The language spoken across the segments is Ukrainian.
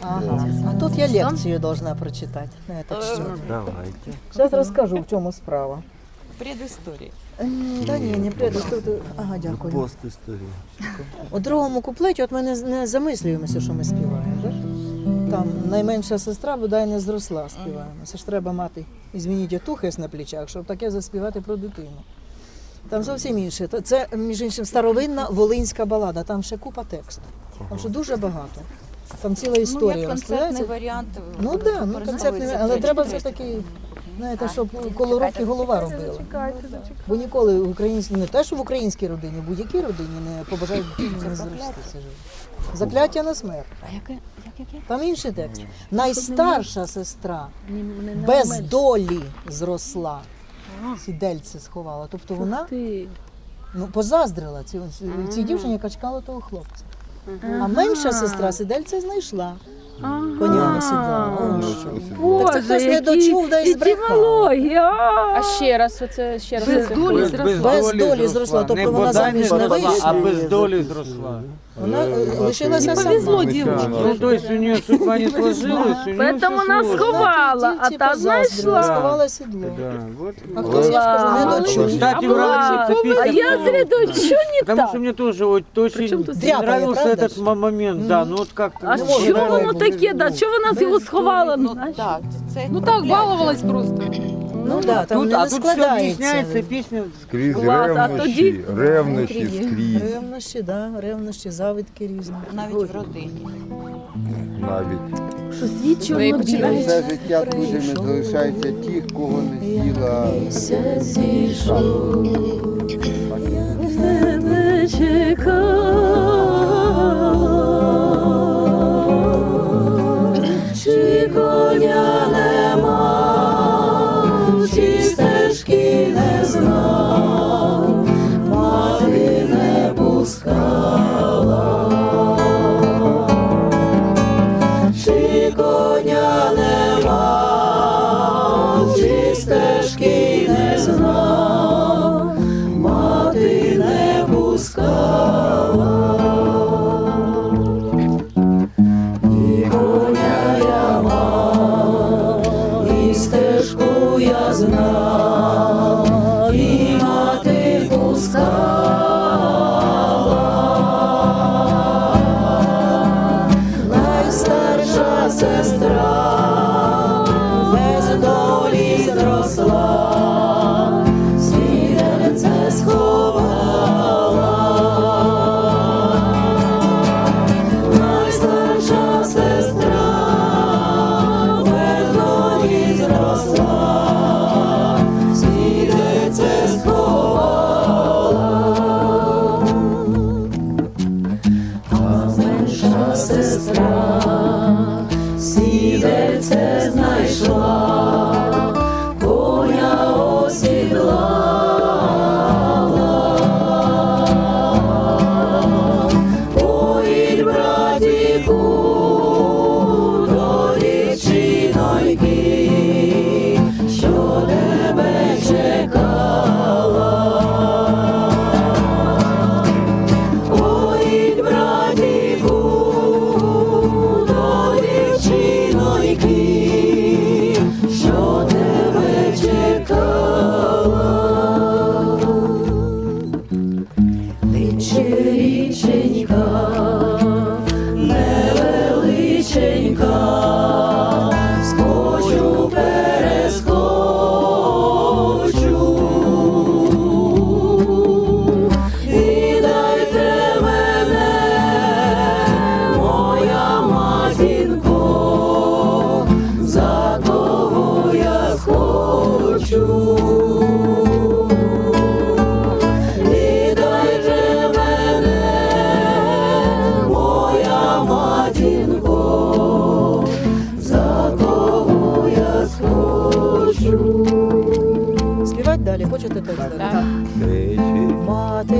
Ага. А тут я лекцію должна прочитати. на этот счет. Давайте. Зараз розкажу, в чому справа. Предыстория. М, Та ні, не прийду. Тут... Ага, дякую. Пост історії. У другому куплеті от ми не, не замислюємося, що ми співаємо. Да? Там найменша сестра бодай не зросла, співаємо. Це ж треба мати, змініть тухес на плечах, щоб таке заспівати про дитину. Там зовсім інше. Та- Це, між іншим, старовинна волинська балада, там ще купа тексту. Там ще дуже багато. Там ціла Ну, історія як концертний розповідається. варіант. Ну так, да, ну концертний, але треба все таки, знаєте, щоб коло роки голова робила. Бо ніколи в українській, не те, що в українській родині, в будь-якій родині не побажають не зростися. Закляття на смерть. А яке? Там інший текст. Найстарша сестра без долі зросла. Сідельце сховала. Тобто вона ну, позаздрила цій, цій дівчині, яка чекала того хлопця. А менша сестра сидельця знайшла. Коня сідла. Он що. Так це хтось не дочув, да збрехав. А ще раз, оце ще раз. Без долі зросла. Без долі зросла, тобто вона заміж не вийшла. А без долі зросла. Вона е, лишилася Повезло сама. дівчині. Ну, то есть у нее судьба не сложилась, у нее Поэтому вона сховала, а та знайшла. Сховала сідло. Да, вот. А хтось, я ж кажу, не дочув. Кстати, А нравится була- песня. А я зря що не Потому так? что мне тоже вот очень Причем тут дряпает, нравился правда этот ж? момент, да, ну вот как-то. А ну, що вот, воно да, таке? Да? Чого вона його сховала? Ну Знаєш? так, це Ну так, балувалась просто. Ну так, там Тут, не а тут все складається. объясняется, песня Скрізь Клас, а тоді- ревнощі скрізь Ревнощі, да, ревнощі, завидки різні. навіть в родині. навіть. Що світ чорно починаєте. Все життя друзями залишаються ті, кого не з'їла. Тебе чекала, коня сестра сідельце знайшла, коня осідлала. Ой, братіку, до річиноньки, хочете текст далі? Так. Мати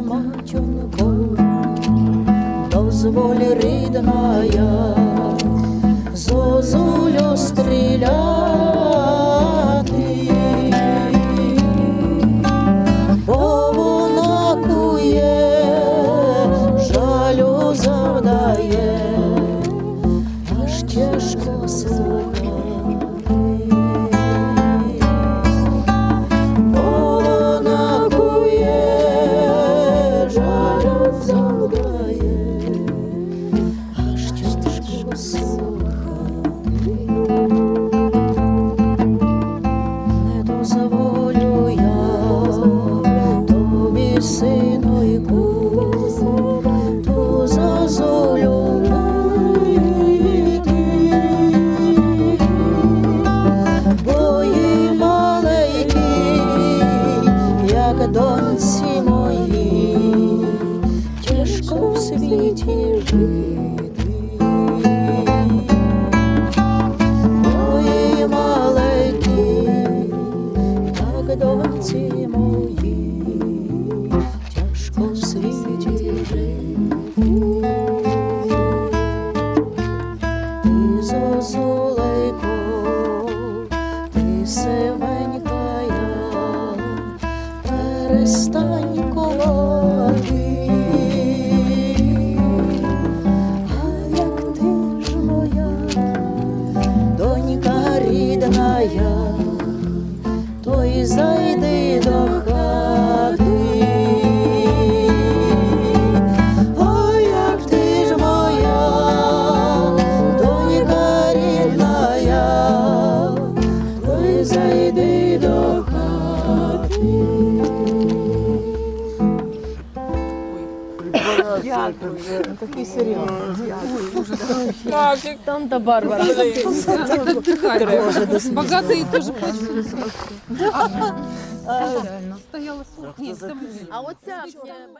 матінко, дозволі рідна я, зозулю стріляй. Thank you. края, той за Дякую. Такий серйозний. Дякую. Санта Барбара. Богатые тоже пользуются. Стояла сухо. А оця.